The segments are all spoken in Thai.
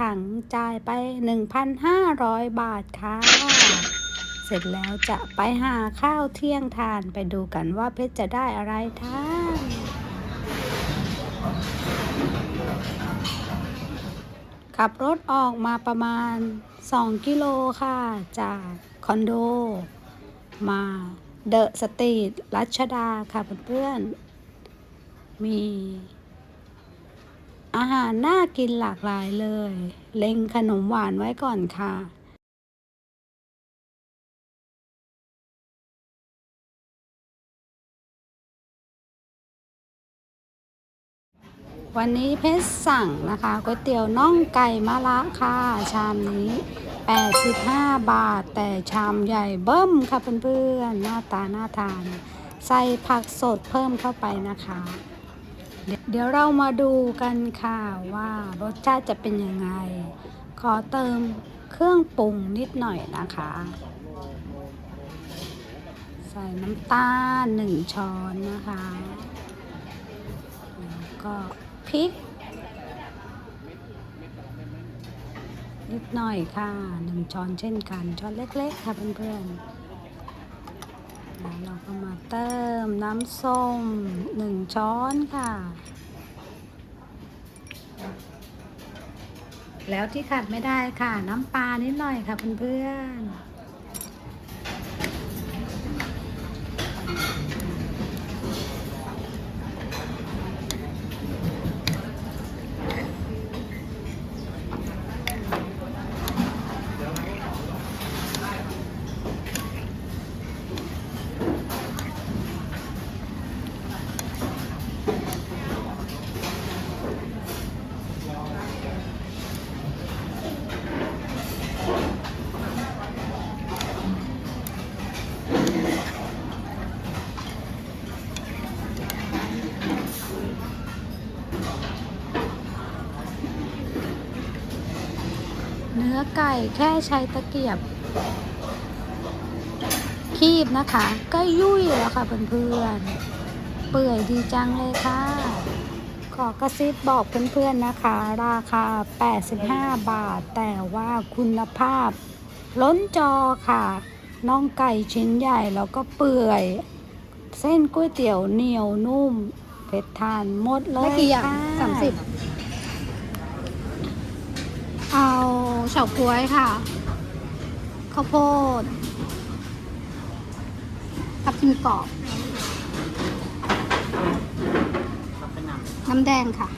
ถังจ่ายไป 1,500 บาทค่ะ เสร็จแล้วจะไปหาข้าวเที่ยงทานไปดูกันว่าเพชรจะได้อะไรทานขับรถออกมาประมาณ 2 กิโลค่ะ จากคอนโด มาเดอะสตรีทรัชดาค่ะเพื่อนๆมี อาหารน่ากินหลากหลายเลย เล็งขนมหวานไว้ก่อนค่ะ วันนี้เพชรสั่งนะคะก๋วยเตี๋ยวน่องไก่มะละค่ะ ชามนี้ 85 บาท แต่ชามใหญ่เบิ้มค่ะเพื่อนๆ หน้าตาน่าทาน ใส่ผักสดเพิ่มเข้าไปนะคะ เดี๋ยวเรามาดูกันค่ะว่ารสชาติจะเป็นยังไง ขอเติมเครื่องปรุงนิดหน่อยนะคะ ใส่น้ำตาลหนึ่งช้อนนะคะ แล้วก็พริก นิดหน่อยค่ะหนึ่งช้อนเช่นกันช้อนเล็กๆค่ะเพื่อนๆ เราก็มาเติมน้ำส้มหนึ่งช้อนค่ะ แล้วที่ขาดไม่ได้ค่ะ น้ำปลานิดหน่อยค่ะเพื่อนๆ นื้อไก่แค่ใช้ตะเกียบ คีบนะคะ ก็ยุ่ยแล้วค่ะเพื่อนๆ เปื่อยดีจังเลยค่ะ ขอกระซิบบอกเพื่อนๆนะคะ ราคา 85 บาท แต่ว่าคุณภาพ ล้นจอค่ะน่องไก่ชิ้นใหญ่แล้วก็เปื่อย เส้นก๋วยเตี๋ยวเหนียวนุ่ม เผ็ดทานหมดเลยค่ะสามสิบ เฉาก้วยค่ะ ข้าวโพดทับทิมกรอบ น้ำแดงค่ะ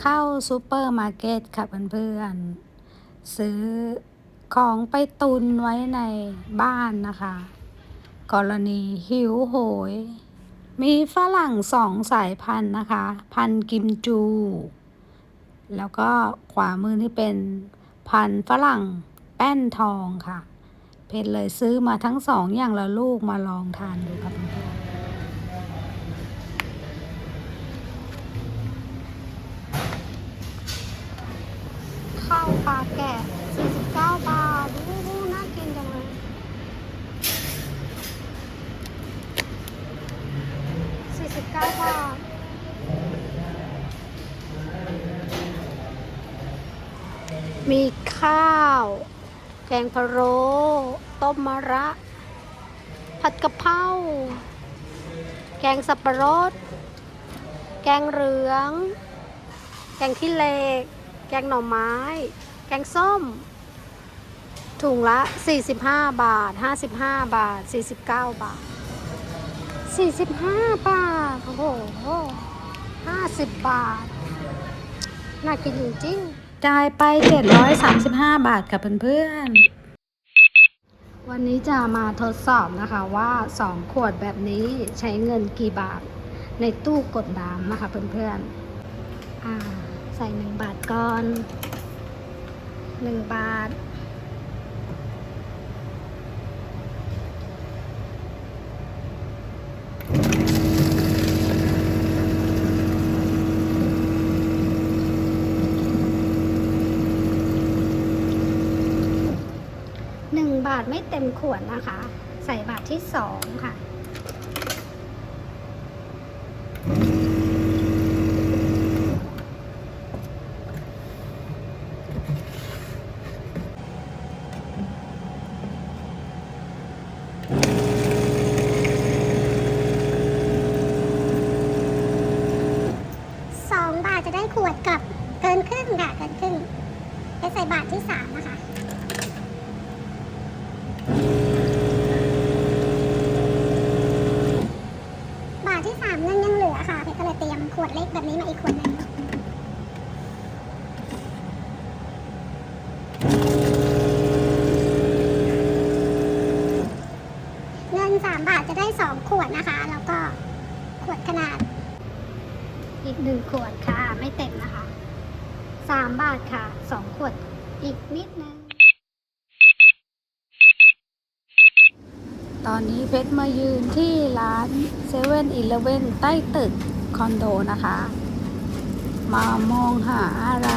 เข้าซูเปอร์มาร์เก็ตค่ะเพื่อนๆ ซื้อของไปตุนไว้ในบ้านนะคะ กรณีหิวโหย มีฝรั่งสองสายพันธุ์นะคะ พันธุ์กิมจู แล้วก็ขวามือนี่เป็นพันธุ์ฝรั่งแป้นทองค่ะ เพชรเลยซื้อมาทั้งสองอย่างละลูกมาลองทานดูค่ะเพื่อนๆ ค่ะมีข้าว แกงพะโล้ต้มมะระ ผัดกะเพราแกงสับปะรด แกงเหลือง แกงขี้เหล็ก แกงหน่อไม้ แกงส้ม ถุงละ 45 บาท 55 บาท 49 บาท สี่สิบห้าบาท โอ้โหห้าสิบบาท น่ากินจริงจ่ายไปเจ็ดร้อยสามสิบห้าบาทค่ะเพื่อนๆ วันนี้จะมาทดสอบนะคะว่าสองขวดแบบนี้ใช้เงินกี่บาท ในตู้กดน้ำนะคะเพื่อนๆใส่หนึ่งบาทก่อนหนึ่งบาท ไม่เต็มขวดนะคะ ใส่บาทที่สองค่ะ สองบาทจะได้ขวดกับเกินครึ่งค่ะ เกินครึ่งไปใส่บาทที่สามนะคะ บาทที่สามเงินยังเหลือค่ะเพชรก็เลยเตรียมข วดเล็กแบบนี้มาอีกขวดหนึ่งเงินสามบาทจะได้สองขวดนะคะ แล้วก็ขวดขนาด อีกหนึ่งขวดค่ะ ไม่เต็มนะคะสามบาทค่ะสองขวดอีกนิดนึงตอนนี้เพชรมายืนที่ร้านเซเว่นอีเลเว่นใต้ตึก คอนโดนะคะ มามองหาอะไร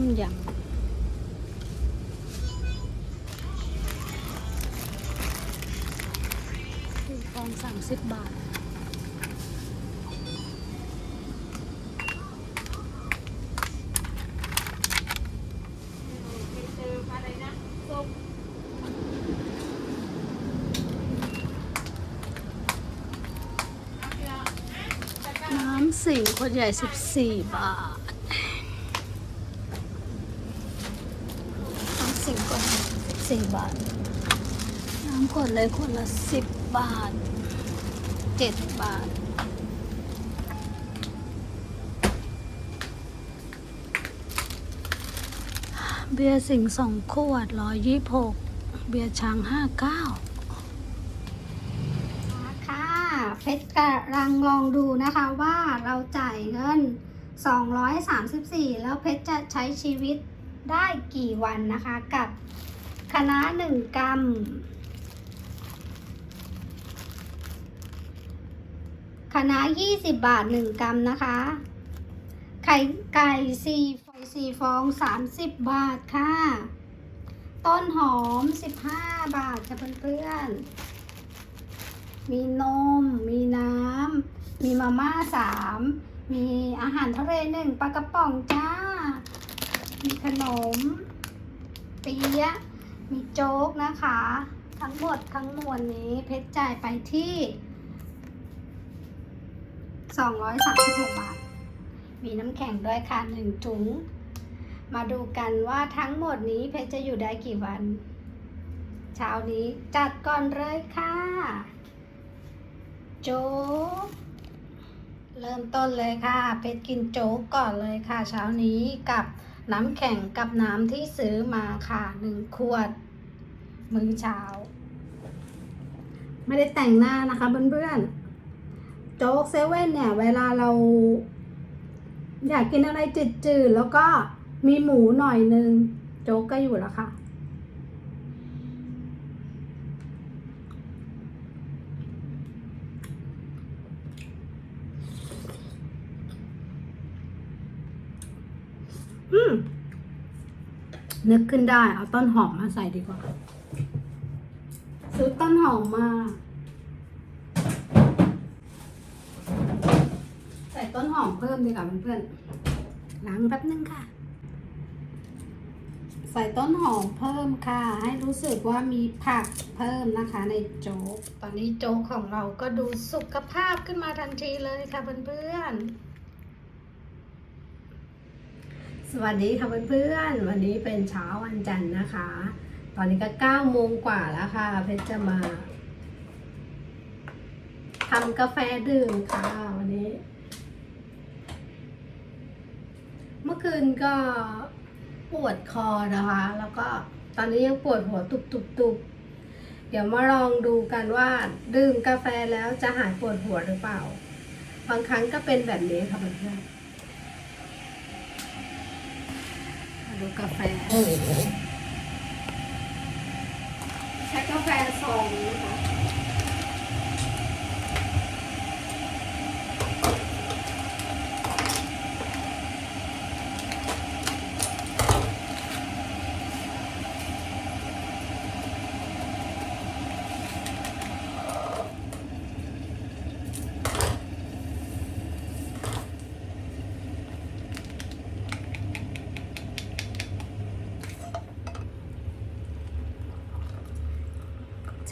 มยำคือฟองสามสิบบาท น้ำสิงขวดใหญ่สิบสี่บาท น้ำสิงขวด สี่บาท น้ำขวดเล็กขวดละสิบบาทเจ็ดบาท เบียร์สิงสองขวดร้อยยี่หกเบียร์ช้างห้าเก้าค่ะเพชรกำลังลองดูนะคะว่าเราจ่ายเงิน 234 แล้วเพชรจะใช้ชีวิตได้กี่วันนะคะกับ คณะหนึ่งกรัมคณะ20บบาท1กรัมนะคะ ไข่ไก่สี่ฟอยสี่ฟอง30บาทค่ะ ต้นหอม15บาทค่ะเพื่อนๆ มีนม มีน้ำ มีมาม่าสาม มีอาหารทะเลหนึ่งปลากระป๋องจ้า มีขนม เปี๊ยะ มีโจ๊กนะคะ ทั้งหมดทั้งมวลนี้เพชรจ่ายไปที่ 236 บาท มีน้ำแข็งด้วยค่ะหนึ่งถุง มาดูกันว่าทั้งหมดนี้เพชรจะอยู่ได้กี่วัน เช้านี้จัดก่อนเลยค่ะ โจ๊ก เริ่มต้นเลยค่ะ เพชรกินโจ๊กก่อนเลยค่ะ เช้านี้กับ น้ำแข็งกับน้ำที่ซื้อมาค่ะหนึ่งขวด มื้อเช้า ไม่ได้แต่งหน้านะคะเพื่อนๆ โจ๊กเซเว่นเนี่ย เวลาเรา อยากกินอะไรจืดๆ แล้วก็มีหมูหน่อยนึง โจ๊กก็อยู่แล้วค่ะ อืม นึกขึ้นได้เอาต้นหอมมาใส่ดีกว่า ซื้อต้นหอมมา ใส่ต้นหอมเพิ่มดีกว่าเพื่อนๆล้างแป๊บนึงค่ะ ใส่ต้นหอมเพิ่มค่ะ ให้รู้สึกว่ามีผักเพิ่มนะคะในโจ๊ก ตอนนี้โจ๊กของเราก็ดูสุขภาพขึ้นมาทันทีเลยค่ะเพื่อนๆ สวัสดีค่ะเพื่อนๆวันนี้เป็นเช้าวันจันทร์นะคะ ตอนนี้ก็9โมงกว่าแล้วค่ะ เพชรจะมาทำกาแฟดื่มค่ะวันนี้ เมื่อคืนก็ปวดคอนะคะ แล้วก็ตอนนี้ยังปวดหัวตุบตุบตุบเดี๋ยวมาลองดูกันว่า ดื่มกาแฟแล้วจะหายปวดหัวหรือเปล่า บางครั้งก็เป็นแบบนี้ค่ะเพื่อนๆมา ดูกาแฟ ใช้กาแฟซองนะคะ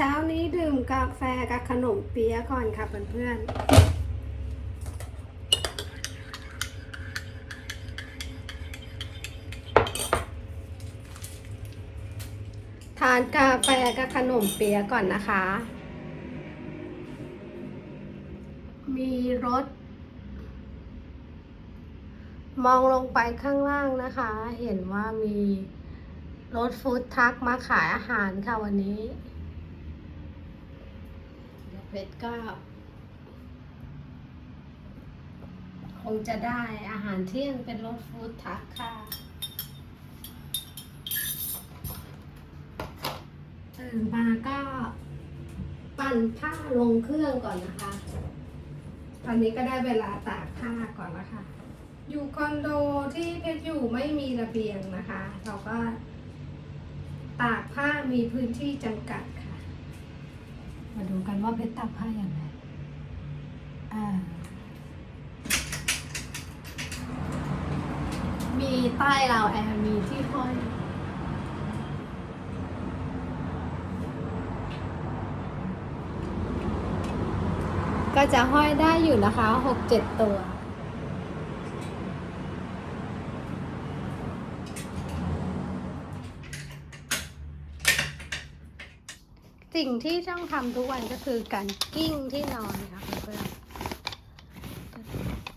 เช้านี้ดื่มกาแฟกับขนมเปี๊ยะก่อนค่ะเพื่อนๆทานกาแฟกับขนมเปี๊ยะก่อนนะคะ มีรถ มองลงไปข้างล่างนะคะ เห็นว่ามีรถฟู้ดทรัคมาขายอาหารค่ะวันนี้ เพชรก็คงจะได้อาหารเที่ยงเป็นรถฟู้ดทรัคค่ะตื่นมาก็ปั่นผ้าลงเครื่องก่อนนะคะ ตอนนี้ก็ได้เวลาตากผ้าก่อนแล้วค่ะ อยู่คอนโดที่เพชรอยู่ไม่มีระเบียงนะคะ เราก็ตากผ้ามีพื้นที่จำกัด มาดูกันว่าเพชรตากผ้าอย่างไรอ่า มีใต้เราแอร์มีที่ห้อยก็จะห้อยได้อยู่นะคะหกเจ็ดตัว สิ่งที่ต้องทำทุกวันก็คือการกิ้งที่นอนค่ะเพื่อน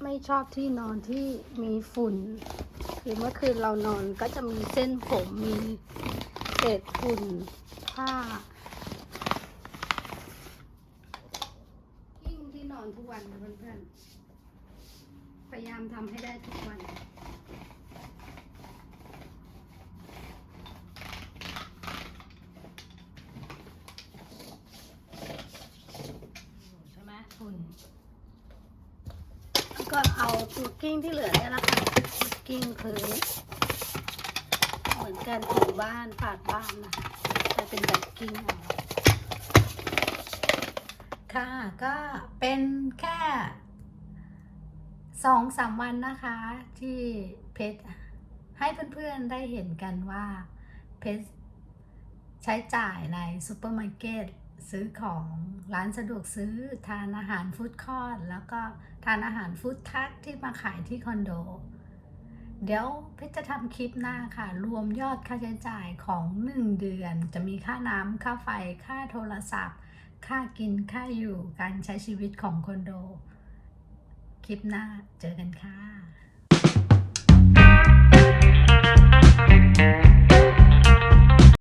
ไม่ชอบที่นอนที่มีฝุ่น คือเมื่อคืนเรานอนก็จะมีเส้นผมมีเศษฝุ่นผ้ากิ้งที่นอนทุกวันนะเพื่อนๆพยายามทำให้ได้ทุกวัน ใช่ไหมฝุ่นแล้ว ก็เอาตัวกิ้งที่เหลือเนี่ยนะคะกิ้งพื้นเหมือนการถูบ้านฝาดบ้านนะคะแต่เป็นแบบกิ้งเอาค่ะก็เป็นแค่สองสามวันนะคะ ที่เพชรให้เพื่อนๆได้เห็นกันว่าเพชรใช้จ่ายในซูเปอร์มาร์เก็ต ซื้อของร้านสะดวกซื้อทานอาหารฟู้ดคอร์ทแล้วก็ทานอาหารฟู้ดทักที่มาขายที่คอนโด เดี๋ยวเพชรจะทำคลิปหน้าค่ะ รวมยอดค่าใช้จ่ายของ 1 เดือน จะมีค่าน้ำค่าไฟค่าโทรศัพท์ ค่ากินค่าอยู่การใช้ชีวิตของคอนโด คลิปหน้าเจอกันค่ะ